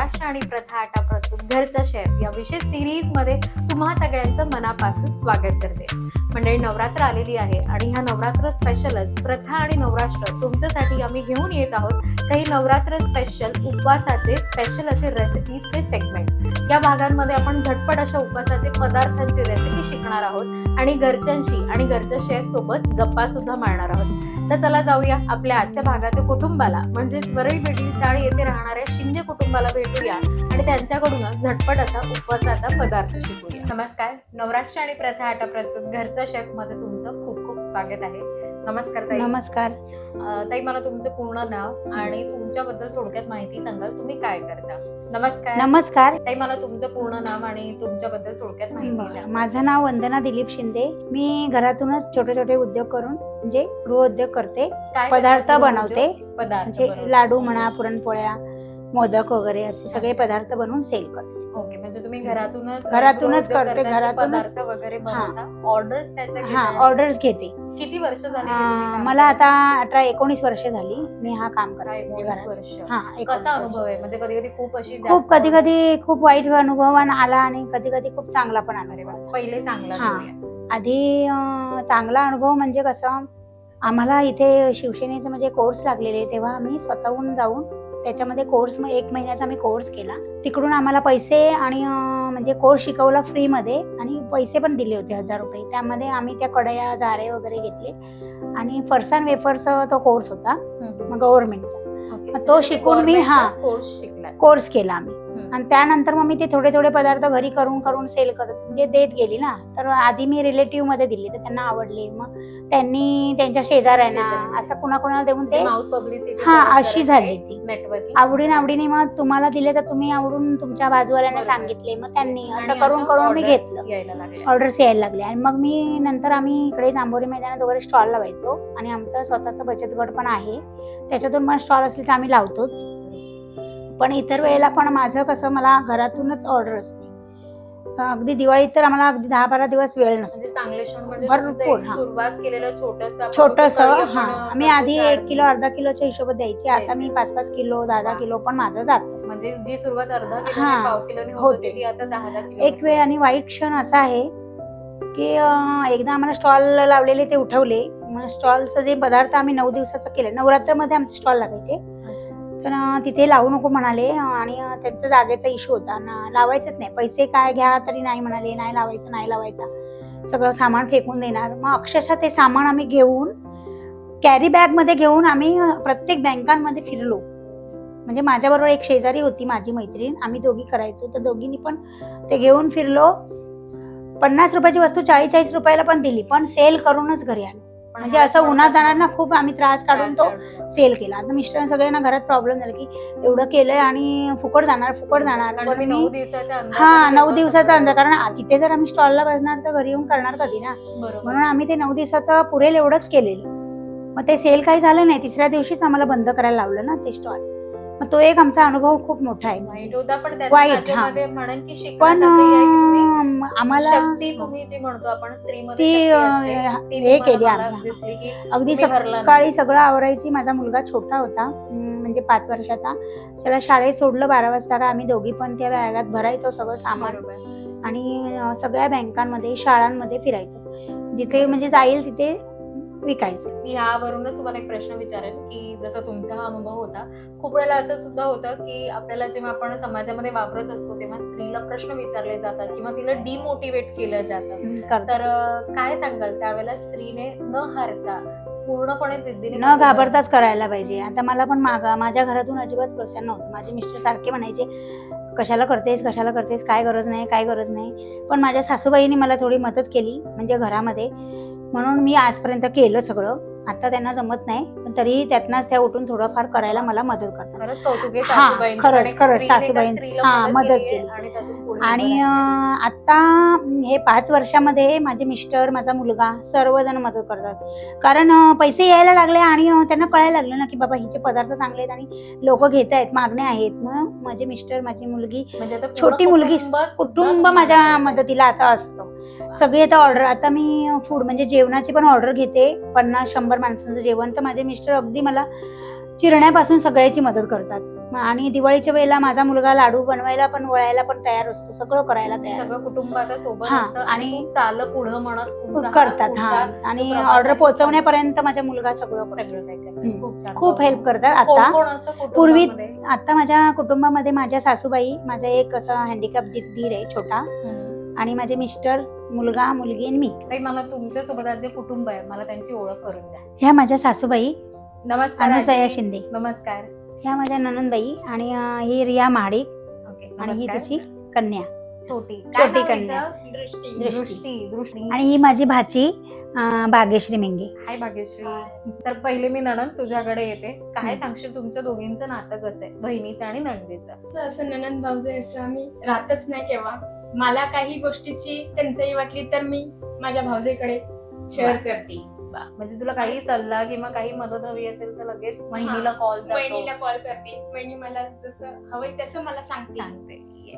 वाडकर आणि प्रथा आटा प्रस्तुत घरचा शेफ या विशेष सिरीजमध्ये तुम्हा सगळ्यांचं मनापासून स्वागत करते. मंडळी नवरात्र आलेली आहे आणि ह्या नवरात्र स्पेशलच प्रथा आणि नवराष्ट्र तुमच्यासाठी आम्ही घेऊन येत आहोत काही नवरात्र स्पेशल उपवासाचे स्पेशल असे रेसिपीचे सेगमेंट या भागांमध्ये आपण झटपट अशा उपवासाचे पदार्थांची रेसिपी शिकणार आहोत आणि घरच्यांशी आणि घरच्या शेफ सोबत गप्पा सुद्धा मारणार आहोत. तर चला जाऊया आपल्या आजच्या भागाच्या कुटुंबाला. म्हणजेच वरळी बेटली चाळ येथे राहणाऱ्या शिंदे कुटुंबाला भेटूया आणि त्यांच्याकडूनच झटपट असा उपवासाचा पदार्थ शिकूया. नमस्कार. नवराष्ट्र आणि प्रथा आटा प्रस्तुत घरचा शेफमध्ये तुमचं खूप खूप स्वागत आहे. नमस्कार ताई. नमस्कार. ताई मला तुमचं पूर्ण नाव आणि तुमच्याबद्दल थोडक्यात माहिती सांगाल. तुम्ही काय करता? नमस्कार. नमस्कार. ताई मला तुमचं पूर्ण नाव आणि तुमच्याबद्दल थोडक्यात माहिती माझं नाव वंदना दिलीप शिंदे. मी घरातूनच छोटे छोटे उद्योग करून म्हणजे गृहउद्योग करते काय पदार्थ बनवते? पदार्थ म्हणजे बनवता. लाडू म्हणा पुरणपोळ्या मोदक वगैरे असे सगळे अच्छा. पदार्थ बनवून सेल करते ओके म्हणजे तुम्ही घरातूनच घरातूनच गृहउद्योग करते, करता, घरातूनच. पदार्थ वगैरे बनवता ऑर्डर्स त्याच्या हा घेता? ऑर्डर्स घेते किती वर्ष झाली की तुम्ही अं, काम मला? आता अठरा एकोणीस वर्ष झाली मी हा काम करते म्हणजे एकोणीस घरात वर्ष हा कसा अनुभव. आहे म्हणजे कधी कधी खूप अशी खूप जास्त कधी कधी खूप वाईट अनुभव आला आणि कधी कधी खूप चांगला पण अनुभव पहिले चांगला हा. आधी चांगला अनुभव म्हणजे कसं आम्हाला इथे शिवसेनेचे म्हणजे कोर्स लागलेले तेव्हा आम्ही स्वतःहून जाऊन त्याच्यामध्ये कोर्स एक महिन्याचा आम्ही कोर्स केला तिकडून आम्हाला पैसे आणि म्हणजे कोर्स शिकवला फ्रीमध्ये आणि पैसे पण दिले होते हजार रुपये त्यामध्ये आम्ही त्या कढया झारे वगैरे घेतले आणि फरसान वेफरचा तो कोर्स होता हम्म. गव्हर्नमेंटचा. मग तो म्हणजे शिकून मी- हा. कोर्स शिकला कोर्स केला आम्ही. आणि त्यानंतर मग मी ते थोडे थोडे पदार्थ घरी करून करून सेल करत म्हणजे देत गेली ना. तर आधी मी रिलेटिव्हमध्ये दिले तर त्यांना आवडले. मग त्यांनी त्यांच्या शेजाऱ्यांना. असं कुणाकुणाला देऊन ते माउथ पब्लिसिटी हा अशी झाली ती नेटवर्किंग आवडीन आवडीने मग तुम्हाला दिले तर तुम्ही आवडून तुमच्या बाजूवाल्यांना. सांगितले. मग त्यांनी असं करून करून मी घेतलं. ऑर्डर्स यायला लागले. आणि मग मी नंतर आम्ही इकडे जांभोरी मैदानात वगैरे स्टॉल लावायचो आणि आमचा स्वतःचा बचत गट पण आहे. त्याच्यातून मग स्टॉल असले तर आम्ही लावतोच. पण इतर वेळेला पण माझं कसं मला घरातूनच ऑर्डर असते अगदी दिवाळीत तर आम्हाला अगदी दहा बारा दिवस वेळ नसतो म्हणजे चांगले क्षण म्हणजे भरपूर, तुमचं एक हा. सुरुवात केलेलं छोटस छोटस हा आम्ही आधी एक किलो अर्धा किलोच्या हिशोबात द्यायची आता. मी पाच पाच किलो दहा दहा. किलो पण माझं जातं म्हणजे जी सुरुवात अर्धा किलो हा. पाव किलो होते. होती ती आता दहा दहा किलो एक वेळ आणि वाईट क्षण असा आहे की अं, एकदा आम्हाला स्टॉल लावलेले ते उठवले मग स्टॉलचं जे पदार्थ आम्ही नऊ दिवसाचं केलं नवरात्रमध्ये आमचे स्टॉल लागायचे अच्छा. तर तिथे लावू नको म्हणाले आणि त्यांचा जागेचा इश्यू होता. ना लावायचंच नाही. पैसे काय घ्या तरी नाही म्हणाले नाही लावायचं नाही लावायचं. सगळं सामान फेकून देणार. मग अक्षरशः ते सामान आम्ही घेऊन कॅरी बॅगमध्ये घेऊन आम्ही प्रत्येक बँकांमध्ये फिरलो. म्हणजे माझ्याबरोबर एक शेजारी होती माझी मैत्रीण. आम्ही दोघी करायचो. तर दोघींनी पण ते घेऊन फिरलो. पन्नास रुपयाची वस्तू चाळीस चाळीस रुपयाला पण दिली. पण सेल करूनच घरी आलो. म्हणजे असं उन्हात जाणार ना खूप आम्ही त्रास काढून तो सेल केला. आता मिस्टर सगळ्यांना घरात प्रॉब्लेम झाला की एवढं केलंय आणि फुकट जाणार फुकट जाणार. नऊ हा नऊ दिवसाचा अंदाज कारण तिथे जर आम्ही स्टॉलला बसणार तर घरी येऊन करणार कधी ना? म्हणून आम्ही ते नऊ दिवसाचं पुरेल एवढंच केलेलं. मग ते सेल काही झालं नाही. तिसऱ्या दिवशीच आम्हाला बंद करायला लावलं ना ते स्टॉल मग तो एक आमचा अनुभव खूप मोठा आहे. वाईट पण आम्हाला शक्ती तुम्ही जी म्हणतो आपण स्त्रीमध्ये ती, शक्ती अं, असते, ती हे तुम्हाला केली मला आम्ही. दिसली की अगदी तुम्ही हरला नाही. सकाळी सगळं आवरायची. माझा मुलगा छोटा होता अं, म्हणजे पाच वर्षाचा. त्याला शाळेत सोडलं बारा वाजता. का आम्ही दोघी पण त्या बॅगात भरायचो सगळं सामान बरोबर. आणि अं, सगळ्या बँकांमध्ये शाळांमध्ये फिरायचो. जिथे म्हणजे जाईल तिथे विकायचं. मी यावरूनच तुम्हाला एक प्रश्न विचारेन की जसं तुमचा हा अनुभव होता खूप वेळेला असं सुद्धा होतं की आपल्याला जेव्हा आपण समाजामध्ये वापरत असतो तेव्हा स्त्रीला प्रश्न विचारले जातात किंवा तिला डिमोटिवेट केलं जातं. तर काय सांगाल? त्यावेळेला स्त्रीने न हारता पूर्णपणे जिद्दीने न घाबरताच करायला पाहिजे. आता मला पण मागा माझ्या घरातून अजिबात प्रोत्साहन नव्हतं. माझे मिस्टर सारखे म्हणायचे कशाला करतेस कशाला करतेस काय गरज नाही काय गरज नाही? पण माझ्या सासूबाईंनी मला थोडी मदत केली म्हणजे घरामध्ये. म्हणून मी आजपर्यंत केलं सगळं आता त्यांना जमत नाही पण तरी त्यातनंच त्या उठून थोडंफार करायला मला मदत करतात खरंच कौतुक आहे हा, सासूबाईंचं. खरंच, कारण खरंच, स्त्रीने सासूबाईंचं. स्त्रीला हा, मदत केली. आणि त्यातून पुढे आणि उभं राहिली. अं, आता हे पाच वर्षामध्ये माझे मिस्टर माझा मुलगा सर्वजण मदत करतात कारण अं, पैसे यायला लागले आणि अं, त्यांना कळायला लागलं ना की बाबा हिचे पदार्थ चांगले आहेत आणि लोक घेत आहेत मागणे आहेत मग माझे मिस्टर माझी मुलगी म्हणजे आता पूर्ण छोटी मुलगी कुटुंब सुद्धा कुटुंब तुम्हाला माझ्या. मदतीला आता असतं सगळी आता ऑर्डर आता मी फूड म्हणजे जेवणाची पण ऑर्डर घेते. पन्नास शंभर माणसांचं जेवण. तर माझे मिस्टर अगदी मला चिरण्यापासून सगळ्याची मदत करतात. आणि दिवाळीच्या वेळेला माझा मुलगा लाडू बनवायला पण वळायला पण तयार असतो. सगळं करायला तयार सगळं सोबत आणि आणि खूप चाल पुढं म्हणत करतात हा. आणि ऑर्डर पोहोचवण्यापर्यंत माझा मुलगा सगळं. सगळं. खूप हेल्प करतात आता. पूर्वी-? आता माझ्या कुटुंबामध्ये माझ्या सासूबाई माझा एक असं हँडिकॅप दीर आहे छोटा. आणि माझे मिस्टर मुलगा मुलगी आणि मी. ताई, मला तुमच्यासोबत आज जे कुटुंब आहे मला त्यांची ओळख करून द्या. ह्या माझ्या सासूबाई नमस्कार अनुसया आजी. शिंदे. नमस्कार. ह्या माझ्या ननंदबाई आणि अं, ही रिया महाडिक ओके आणि ही नमस्कार. तिची कन्या. छोटी. छोटी नाव कन्या. हिचं? दृष्टी. दृष्टी. आणि ही माझी भाची अं, भाग्यश्री मेंगे. हाय भाग्यश्री. तर पहिले मी नणंद तुझ्याकडे येते. काय हम्म. सांगशील? तुमच्या दोघींचं नातं कसं आहे? बहिणीचं आणि नणंदीचं. असं- असं ननंद भाऊजे असं आम्ही राहतच नाही केव्हा. मला काही गोष्टीची टंचाई वाटली तर मी माझ्या भाऊजेकडे शेअर. करते. म्हणजे तुला काही सल्ला किंवा काही मदत हवी असेल तर लगेच बहिणीला कॉल जातो. वहिनीला कॉल करते. वहिनी मला जसं हवंय तसं मला सांगते. सांगते.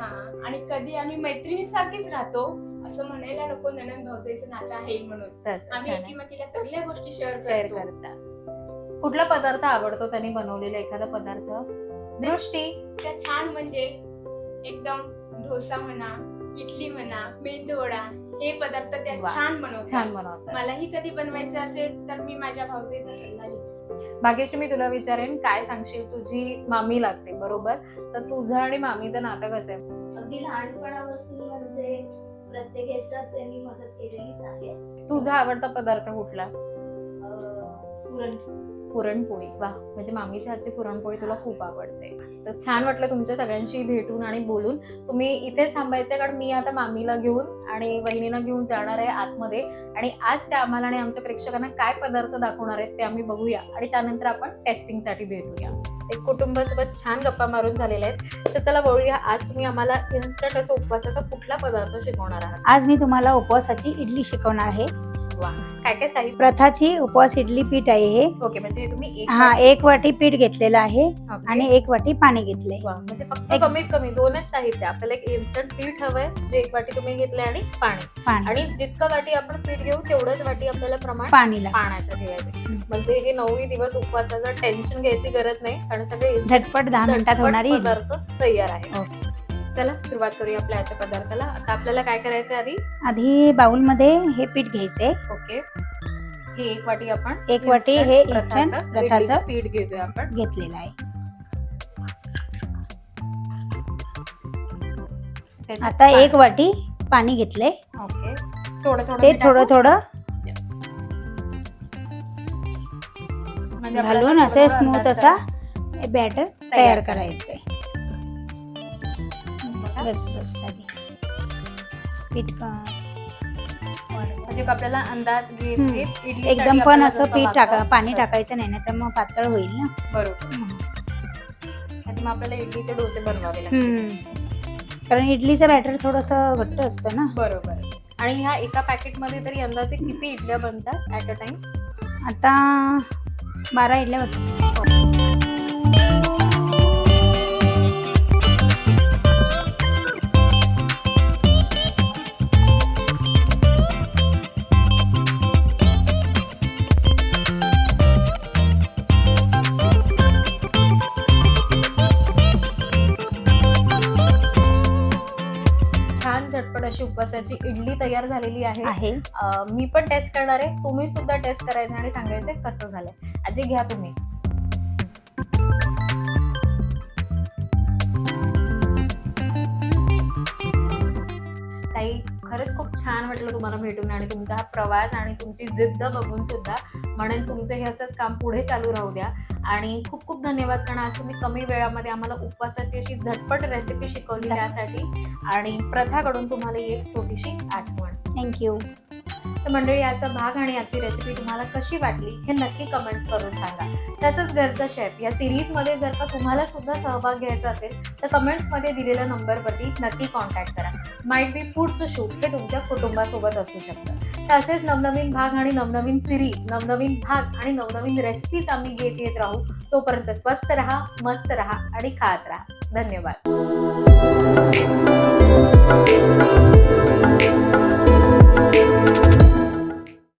हा. आणि कधी आम्ही मैत्रिणीसारखीच राहतो असं म्हणायला नको. ननंद भाऊजेचं नातं आहे म्हणून. आम्ही. एकीमेकीला सगळ्या गोष्टी शेअर शेअर करतो. करता. कुठला पदार्थ आवडतो त्यांनी बनवलेला एखादा पदार्थ? दृष्टी. त्या छान म्हणजे एकदम डोसा म्हणा इडली म्हणा मेंदूवडा हे पदार्थ त्या वा. छान बनवतात. छान बनवतात. मलाही कधी बनवायचं असेल तर मी माझ्या भाऊजेचा सल्ला घेते. भाग्यश्री मी तुला विचारेन काय सांगशील तुझी मामी लागते बरोबर? तर तुझं आणि मामीचं नातं कसं आहे? अगदी लहानपणापासून म्हणजे प्रत्येक ह्याच्यात त्यांनी मदत केलेलीच आहे. तुझा आवडता पदार्थ कुठला? अं, पुरण. पुरणपोळी. वा म्हणजे मामीच्या हातची पुरणपोळी तुला खूप आवडते. तर छान वाटलं तुमच्या सगळ्यांशी भेटून आणि बोलून. तुम्ही इथेच थांबायचं कारण मी आता मामीला घेऊन आणि बहिणीला घेऊन जाणार आहे आतमध्ये. आणि आज त्या आम्हाला आणि आमच्या प्रेक्षकांना काय पदार्थ दाखवणार आहेत ते आम्ही बघूया. आणि त्यानंतर आपण टेस्टिंगसाठी भेटूया. एक कुटुंबासोबत छान गप्पा मारून झालेल्या आहेत. तर चला बघूया आज तुम्ही आम्हाला इन्स्टंट असं उपवासाचा कुठला पदार्थ शिकवणार आहात? आज मी तुम्हाला उपवासाची इडली शिकवणार आहे. काय काय साहित्य? प्रथाची उपवास इडली पीठ आहे हे. ओके म्हणजे हे तुम्ही एक हा एक वाटी पीठ घेतलेलं आहे ओके. आणि एक वाटी पाणी घेतलंय वा, म्हणजे फक्त एक- कमीत कमी दोनच साहित्य. आपल्याला एक इन्स्टंट पीठ हवंय जे एक वाटी तुम्ही घेतले आणि पाणी. पाणी. आणि जितकं वाटी आपण पीठ घेऊ तेवढंच वाटी आपल्याला प्रमाण पाणीला पाण्याचं घ्यायचं हम्म. म्हणजे हे नऊ दिवस उपवासाचं टेन्शन घ्यायची गरज नाही कारण सगळे instant झटपट दहा मिनिटात झटपट होणारी इडली. पदार्थ तयार आहे हो. चला सुरुवात करूया आपल्या आजच्या पदार्थाला आता आपल्याला काय करायचं आधी आधी बाउलमध्ये हे पीठ घ्यायचंय ओके हे एक वाटी आपण एक वाटी हे इडलीचं पीठ घेतोय आपण घेतलेलं आहे आता. एक वाटी पाणी घेतलंय ओके थोडं थोडं ते थोडं? थोडं म्हणजे घालून असे स्मूथ असा. बॅटर तयार करायचंय. बस बस आधी पीठ क- म्हणजे आपल्याला अंदाज घेत हम्म. घेत इडलीसाठी एकदम पण आपल्याला असं जसं पीठ लागतं टाका पाणी तसं. टाकायचं नाही ना तर मग पातळ होईल ना. बरोबर. आणि मग आपल्याला इडलीचे डोसे बनवावे हम्म. कारण इडलीचं बॅटर थोडस घट्ट असतं ना. बरोबर. आणि ह्या एका पॅकेटमध्ये तरी अंदाजे किती इडल्या बनतात ऍट अ टाइम आता बारा इडल्या होत्या उपवासाची इडली तयार झालेली आहे. मी पण टेस्ट करणार आहे. तुम्ही सुद्धा टेस्ट करायचं आणि सांगायचं कसं झालंय. आजी घ्या तुम्ही. खरंच खूप छान वाटलं तुम्हाला भेटून आणि तुमचा हा प्रवास आणि तुमची जिद्द बघून सुद्धा म्हणून तुमचं हे असंच काम पुढे चालू राहू द्या. आणि खूप खूप धन्यवाद कारण आज तुम्ही कमी वेळामध्ये आम्हाला उपवासाची अशी झटपट रेसिपी शिकवली त्यासाठी आणि प्रथाकडून तुम्हाला एक छोटीशी आठवण. थँक्यू तर मंडळी याचा भाग आणि याची रेसिपी तुम्हाला कशी वाटली हे नक्की कमेंट्स करून सांगा. तसंच घरचा शेफ या सिरीजमध्ये जर का तुम्हाला सुद्धा सहभाग घ्यायचा असेल तर कमेंट्समध्ये दिलेल्या नंबरवरती नक्की कॉन्टॅक्ट करा. माइट बी पुढचं शूट हे तुमच्या कुटुंबासोबत असू शकतं. तसेच नवनवीन भाग आणि नवनवीन सिरीज नवनवीन भाग आणि नवनवीन रेसिपीज आम्ही घेत येत राहू. तोपर्यंत स्वस्त रहा मस्त रहा आणि खात राहा. धन्यवाद.